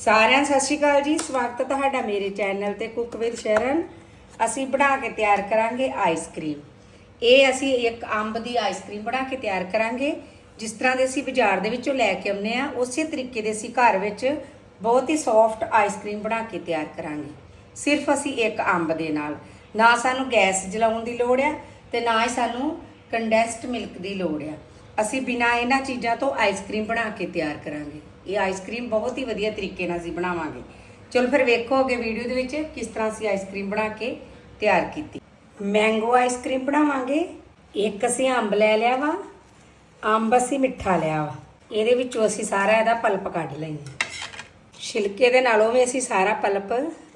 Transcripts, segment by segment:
ਸਾਰਿਆਂ ਸਤਿ ਸ਼੍ਰੀ ਅਕਾਲ ਜੀ। ਸਵਾਗਤ ਹੈ ਤੁਹਾਡਾ ਮੇਰੇ ਚੈਨਲ ਤੇ ਕੁੱਕ ਵਿਦ ਸ਼ਰਨ। ਅਸੀਂ ਬਣਾ ਕੇ ਤਿਆਰ ਕਰਾਂਗੇ ਆਈਸਕ੍ਰੀਮ ਇਹ ਅਸੀਂ ਇੱਕ ਅੰਬ ਦੀ ਆਈਸਕ੍ਰੀਮ ਬਣਾ ਕੇ ਤਿਆਰ ਕਰਾਂਗੇ। ਜਿਸ ਤਰ੍ਹਾਂ ਦੇ ਅਸੀਂ ਬਾਜ਼ਾਰ ਦੇ ਵਿੱਚੋਂ ਲੈ ਕੇ ਆਉਂਦੇ ਆ ਉਸੇ ਤਰੀਕੇ ਦੇ ਅਸੀਂ ਘਰ ਵਿੱਚ ਬਹੁਤ ਹੀ ਸੌਫਟ ਆਈਸਕ੍ਰੀਮ ਬਣਾ ਕੇ ਤਿਆਰ ਕਰਾਂਗੇ। ਸਿਰਫ ਅਸੀਂ ਇੱਕ ਅੰਬ ਦੇ ਨਾਲ। ਨਾ ਸਾਨੂੰ ਗੈਸ ਜਲਾਉਣ ਦੀ ਲੋੜ ਆ ਤੇ ਨਾ ਹੀ ਸਾਨੂੰ ਕੰਡੈਂਸਡ ਮਿਲਕ ਦੀ ਲੋੜ ਆ ਅਸੀਂ ਬਿਨਾਂ ਇਹਨਾਂ ਚੀਜ਼ਾਂ ਤੋਂ ਆਈਸਕ੍ਰੀਮ ਬਣਾ ਕੇ ਤਿਆਰ ਕਰਾਂਗੇ। ਇਹ ਆਈਸਕ੍ਰੀਮ ਬਹੁਤ ਹੀ ਵਧੀਆ ਤਰੀਕੇ ਨਾਲ ਅਸੀਂ ਬਣਾਵਾਂਗੇ। ਚਲੋ ਫਿਰ ਵੇਖੋ ਅੱਗੇ ਵੀਡੀਓ ਦੇ ਵਿੱਚ ਕਿਸ ਤਰ੍ਹਾਂ ਅਸੀਂ ਆਈਸਕ੍ਰੀਮ ਬਣਾ ਕੇ ਤਿਆਰ ਕੀਤੀ। ਮੈਂਗੋ ਆਈਸਕ੍ਰੀਮ ਬਣਾਵਾਂਗੇ। ਇੱਕ ਅਸੀਂ ਅੰਬ ਲੈ ਲਿਆ ਵਾ, ਅੰਬ ਅਸੀਂ ਮਿੱਠਾ ਲਿਆ ਵਾ। ਇਹਦੇ ਵਿੱਚੋਂ ਅਸੀਂ ਸਾਰਾ ਇਹਦਾ ਪਲਪ ਕੱਢ ਲੈਂਦੇ ਛਿਲਕੇ ਦੇ ਨਾਲੋਂ ਵੀ ਅਸੀਂ ਸਾਰਾ ਪਲਪ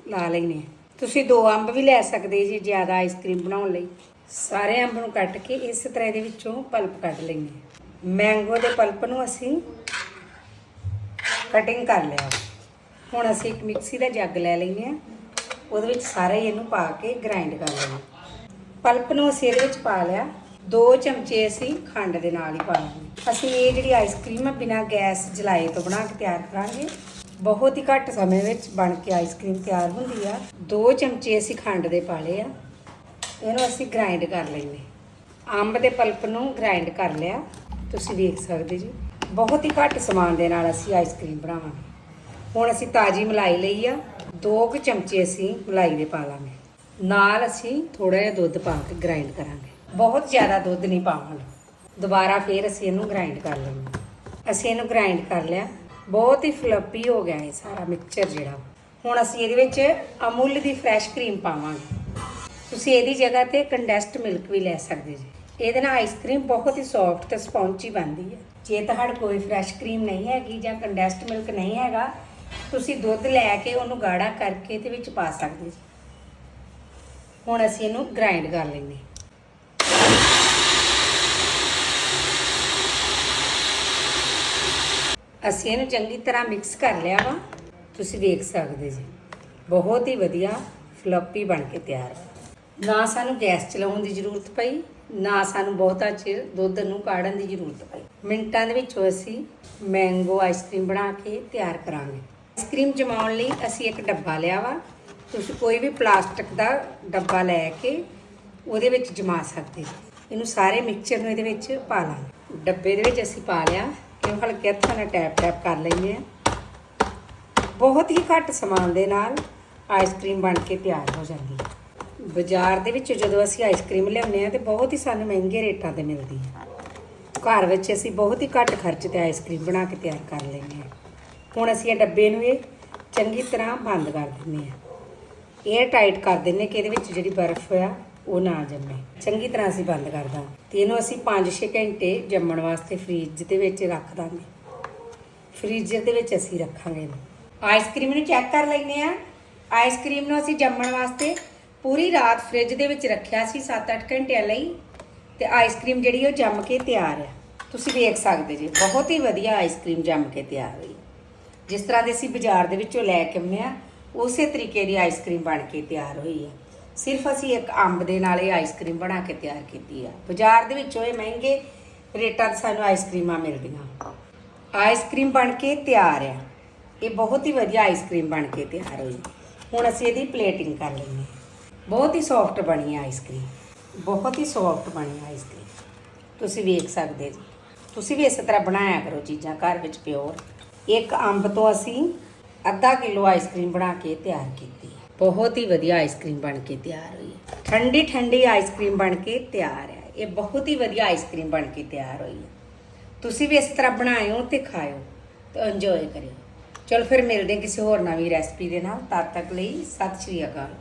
ਲਾ ਲੈਨੇ ਆ ਤੁਸੀਂ ਦੋ ਅੰਬ ਵੀ ਲੈ ਸਕਦੇ ਜੀ ਜ਼ਿਆਦਾ ਆਈਸਕ੍ਰੀਮ ਬਣਾਉਣ ਲਈ। ਸਾਰੇ ਅੰਬ ਨੂੰ ਕੱਟ ਕੇ ਇਸ ਤਰ੍ਹਾਂ ਇਹਦੇ ਵਿੱਚੋਂ ਪਲਪ ਕੱਢ ਲੈਂਦੇ ਮੈਂਗੋ ਦੇ ਪਲਪ ਨੂੰ ਅਸੀਂ ਕਟਿੰਗ ਕਰ ਲਿਆ। ਹੁਣ ਅਸੀਂ ਇੱਕ ਮਿਕਸੀ ਦਾ ਜੱਗ ਲੈ ਲੈਂਦੇ ਆ ਉਹਦੇ ਵਿੱਚ ਸਾਰਾ ਹੀ ਇਹਨੂੰ ਪਾ ਕੇ ਗ੍ਰਾਈਂਡ ਕਰ ਲੈਣਾ ਪਲਪ ਨੂੰ ਅਸੀਂ ਇਹਦੇ ਵਿੱਚ ਪਾ ਲਿਆ। ਦੋ ਚਮਚੇ ਅਸੀਂ ਖੰਡ ਦੇ ਨਾਲ ਹੀ ਪਾ ਲਾਂਗੇ ਅਸੀਂ ਇਹ ਜਿਹੜੀ ਆਈਸਕ੍ਰੀਮ ਆ, ਬਿਨਾਂ ਗੈਸ ਜਲਾਏ ਤੋਂ ਬਣਾ ਕੇ ਤਿਆਰ ਕਰਾਂਗੇ। ਬਹੁਤ ਹੀ ਘੱਟ ਸਮੇਂ ਵਿੱਚ ਬਣ ਕੇ ਆਈਸਕ੍ਰੀਮ ਤਿਆਰ ਹੁੰਦੀ ਆ। ਦੋ ਚਮਚੇ ਅਸੀਂ ਖੰਡ ਦੇ ਪਾ ਲਏ ਆ। ਇਹਨੂੰ ਅਸੀਂ ਗ੍ਰਾਈਂਡ ਕਰ ਲੈਂਦੇ ਅੰਬ ਦੇ ਪਲਪ ਨੂੰ ਗ੍ਰਾਈਂਡ ਕਰ ਲਿਆ। ਤੁਸੀਂ ਦੇਖ ਸਕਦੇ ਜੀ। ਬਹੁਤ ਹੀ ਘੱਟ ਸਮਾਨ ਦੇ ਨਾਲ ਅਸੀਂ ਆਈਸਕ੍ਰੀਮ ਬਣਾਵਾਂਗੇ। ਹੁਣ ਅਸੀਂ ਤਾਜੀ ਮਲਾਈ ਲਈ ਆ। ਦੋ ਕੁ ਚਮਚੇ ਅਸੀਂ ਮਲਾਈ ਦੇ ਪਾ ਲਾਂਗੇ। ਨਾਲ ਅਸੀਂ ਥੋੜਾ ਜਿਹਾ ਦੁੱਧ ਪਾ ਕੇ ਗ੍ਰਾਈਂਡ ਕਰਾਂਗੇ। ਬਹੁਤ ਜ਼ਿਆਦਾ ਦੁੱਧ ਨਹੀਂ ਪਾਵਾਂਗੇ। ਦੁਬਾਰਾ ਫੇਰ ਅਸੀਂ ਇਹਨੂੰ ਗ੍ਰਾਈਂਡ ਕਰ ਲੈਂਗੇ ਅਸੀਂ ਇਹਨੂੰ ਗ੍ਰਾਈਂਡ ਕਰ ਲਿਆ। ਬਹੁਤ ਹੀ ਫਲੱਪੀ ਹੋ ਗਿਆ ਇਹ ਸਾਰਾ ਮਿਕਸਚਰ ਜਿਹੜਾ। ਹੁਣ ਅਸੀਂ ਇਹਦੇ ਵਿੱਚ ਅਮੁੱਲ ਦੀ ਫਰੈਸ਼ ਕਰੀਮ ਪਾਵਾਂਗੇ। ਤੁਸੀਂ ਇਹਦੀ ਜਗ੍ਹਾ ਤੇ ਕੰਡੈਂਸਡ ਮਿਲਕ ਵੀ ਲੈ ਸਕਦੇ ਜੀ। ਇਹਦੇ ਨਾਲ ਆਈਸਕ੍ਰੀਮ ਬਹੁਤ ਹੀ ਸੌਫਟ ਤੇ ਸਪੌਂਚੀ ਬਣਦੀ ਹੈ। ਜੇ ਤੁਹਾਡੇ ਕੋਈ ਫਰੈਸ਼ ਕਰੀਮ ਨਹੀਂ ਹੈਗੀ ਜਾਂ ਕੰਡੈਂਸਡ ਮਿਲਕ ਨਹੀਂ ਹੈਗਾ, ਤੁਸੀਂ ਦੁੱਧ ਲੈ ਕੇ ਉਹਨੂੰ ਗਾੜਾ ਕਰਕੇ ਤੇ ਵਿੱਚ ਪਾ ਸਕਦੇ ਜੀ। ਹੁਣ ਅਸੀਂ ਇਹਨੂੰ ਗ੍ਰਾਈਂਡ ਕਰ ਲੈਂਦੇ ਅਸੀਂ ਇਹਨੂੰ ਚੰਗੀ ਤਰ੍ਹਾਂ ਮਿਕਸ ਕਰ ਲਿਆ ਵਾ। ਤੁਸੀਂ ਵੇਖ ਸਕਦੇ ਜੀ, ਬਹੁਤ ਹੀ ਵਧੀਆ ਫਲੱਪੀ ਬਣ ਕੇ ਤਿਆਰ ਨਾ ਸਾਨੂੰ ਗੈਸ ਚਲਾਉਣ ਦੀ ਜ਼ਰੂਰਤ ਪਈ। ਨਾ ਸਾਨੂੰ ਬਹੁਤਾ ਚਿਰ ਦੁੱਧ ਨੂੰ ਕਾੜਨ ਦੀ ਜ਼ਰੂਰਤ ਪਈ। ਮਿੰਟਾਂ ਦੇ ਵਿੱਚੋਂ ਅਸੀਂ ਮੈਂਗੋ ਆਈਸਕ੍ਰੀਮ ਬਣਾ ਕੇ ਤਿਆਰ ਕਰਾਂਗੇ। ਆਈਸਕ੍ਰੀਮ ਜਮਾਉਣ ਲਈ ਅਸੀਂ ਇੱਕ ਡੱਬਾ ਲਿਆ ਵਾ। ਤੁਸੀਂ ਕੋਈ ਵੀ ਪਲਾਸਟਿਕ ਦਾ ਡੱਬਾ ਲੈ ਕੇ ਉਹਦੇ ਵਿੱਚ ਜਮਾ ਸਕਦੇ ਇਹਨੂੰ ਸਾਰੇ ਮਿਕਸਚਰ ਨੂੰ ਇਹਦੇ ਵਿੱਚ ਪਾ ਲਾਂਗੇ। ਡੱਬੇ ਦੇ ਵਿੱਚ ਅਸੀਂ ਪਾ ਲਿਆ। ਇਹਨੂੰ ਹਲਕੇ ਹੱਥਾਂ ਨਾਲ ਟੈਪ ਟੈਪ ਕਰ ਲੈਂਦੇ ਆ ਬਹੁਤ ਹੀ ਘੱਟ ਸਮਾਨ ਦੇ ਨਾਲ ਆਈਸਕ੍ਰੀਮ ਬਣ ਕੇ ਤਿਆਰ ਹੋ ਜਾਂਦੀ ਹੈ। ਬਾਜ਼ਾਰ ਦੇ ਵਿੱਚ ਜਦੋਂ ਅਸੀਂ ਆਈਸਕ੍ਰੀਮ ਲਿਆਉਂਦੇ ਆ ਤੇ ਬਹੁਤ ਹੀ ਸਾਨੂੰ ਮਹਿੰਗੇ ਰੇਟਾਂ ਤੇ ਮਿਲਦੀ ਹੈ। ਘਰ ਵਿੱਚ ਅਸੀਂ ਬਹੁਤ ਹੀ ਘੱਟ ਖਰਚ ਤੇ ਆਈਸਕ੍ਰੀਮ ਬਣਾ ਕੇ ਤਿਆਰ ਕਰ ਲੈਂਦੇ ਹਾਂ। ਹੁਣ ਅਸੀਂ ਇਹ ਡੱਬੇ ਨੂੰ ਇਹ ਚੰਗੀ ਤਰ੍ਹਾਂ ਬੰਦ ਕਰ ਦਿੰਦੇ ਹਾਂ। 에ਅਰ ਟਾਈਟ ਕਰ ਦਿੰਨੇ ਕਿ ਇਹਦੇ ਵਿੱਚ ਜਿਹੜੀ ਬਰਫ਼ ਆ, ਉਹ ਨਾ ਜੰਮੇ। ਚੰਗੀ ਤਰ੍ਹਾਂ ਅਸੀਂ ਬੰਦ ਕਰ ਦਾਂ ਤੇ ਇਹਨੂੰ ਅਸੀਂ 5-6 ਘੰਟੇ ਜੰਮਣ ਵਾਸਤੇ ਫ੍ਰਿਜ ਦੇ ਵਿੱਚ ਰੱਖ ਦਾਂਗੇ। ਫ੍ਰੀਜ਼ਰ ਦੇ ਵਿੱਚ ਅਸੀਂ ਰੱਖਾਂਗੇ ਇਹਨੂੰ। ਆਈਸਕ੍ਰੀਮ ਨੂੰ ਚੈੱਕ ਕਰ ਲੈਂਦੇ ਆ ਆਈਸਕ੍ਰੀਮ ਨੂੰ ਅਸੀਂ ਜੰਮਣ ਵਾਸਤੇ ਪੂਰੀ ਰਾਤ ਫ੍ਰਿਜ ਦੇ ਵਿੱਚ ਰੱਖਿਆ ਸੀ 7-8 ਘੰਟਿਆਂ ਲਈ ਤੇ ਆਈਸਕ੍ਰੀਮ ਜਿਹੜੀ ਉਹ ਜੰਮ ਕੇ ਤਿਆਰ ਹੈ ਤੁਸੀਂ ਵੇਖ ਸਕਦੇ ਜੀ, ਬਹੁਤ ਹੀ ਵਧੀਆ ਆਈਸਕ੍ਰੀਮ ਜੰਮ ਕੇ ਤਿਆਰ ਹੋਈ। ਜਿਸ ਤਰ੍ਹਾਂ ਦੇ ਅਸੀਂ ਬਾਜ਼ਾਰ ਦੇ ਵਿੱਚੋਂ ਲੈ ਕੇ ਆਉਂਦੇ ਆ, ਉਸੇ ਤਰੀਕੇ ਦੀ ਆਈਸਕ੍ਰੀਮ ਬਣ ਕੇ ਤਿਆਰ ਹੋਈ ਹੈ ਸਿਰਫ ਅਸੀਂ ਇੱਕ ਅੰਬ ਦੇ ਨਾਲ ਇਹ ਆਈਸਕ੍ਰੀਮ ਬਣਾ ਕੇ ਤਿਆਰ ਕੀਤੀ ਆ। ਬਾਜ਼ਾਰ ਦੇ ਵਿੱਚੋਂ ਇਹ ਮਹਿੰਗੇ ਰੇਟਾਂ 'ਤੇ ਸਾਨੂੰ ਆਈਸਕ੍ਰੀਮਾਂ ਮਿਲਦੀਆਂ। ਆਈਸਕ੍ਰੀਮ ਬਣ ਕੇ ਤਿਆਰ ਆ। ਇਹ ਬਹੁਤ ਹੀ ਵਧੀਆ ਆਈਸਕ੍ਰੀਮ ਬਣ ਕੇ ਤਿਆਰ ਹੋਈ। ਹੁਣ ਅਸੀਂ ਇਹਦੀ ਪਲੇਟਿੰਗ ਕਰ ਲੈਂਦੇ ਹਾਂ ਬਹੁਤ ਹੀ ਸੌਫਟ ਬਣੀ ਹੈ ਆਈਸਕ੍ਰੀਮ ਬਹੁਤ ਹੀ ਸੌਫਟ ਬਣੀ ਆ ਆਈਸਕ੍ਰੀਮ ਤੁਸੀਂ ਵੇਖ ਸਕਦੇ ਜੀ। ਤੁਸੀਂ ਵੀ ਇਸੇ ਤਰ੍ਹਾਂ ਬਣਾਇਆ ਕਰੋ ਚੀਜ਼ਾਂ ਘਰ ਵਿੱਚ ਪਿਓਰ ਇੱਕ ਅੰਬ ਤੋਂ ਅਸੀਂ ਅੱਧਾ ਕਿਲੋ ਆਈਸਕ੍ਰੀਮ ਬਣਾ ਕੇ ਤਿਆਰ ਕੀਤੀ ਬਹੁਤ ਹੀ ਵਧੀਆ ਆਈਸਕ੍ਰੀਮ ਬਣ ਕੇ ਤਿਆਰ ਹੋਈ ਹੈ। ਠੰਡੀ ਠੰਡੀ ਆਈਸਕ੍ਰੀਮ ਬਣ ਕੇ ਤਿਆਰ ਹੈ ਇਹ ਬਹੁਤ ਹੀ ਵਧੀਆ ਆਈਸਕ੍ਰੀਮ ਬਣ ਕੇ ਤਿਆਰ ਹੋਈ ਹੈ ਤੁਸੀਂ ਵੀ ਇਸ ਤਰ੍ਹਾਂ ਬਣਾਇਓ ਤੇ ਖਾਇਓ ਤੇ ਇੰਜੋਏ ਕਰਿਓ। ਚਲੋ ਫਿਰ ਮਿਲਦੇ ਕਿਸੇ ਹੋਰ ਨਵੀਂ ਰੈਸਪੀ ਦੇ ਨਾਲ। ਤਦ ਤੱਕ ਲਈ ਸਤਿ ਸ਼੍ਰੀ ਅਕਾਲ।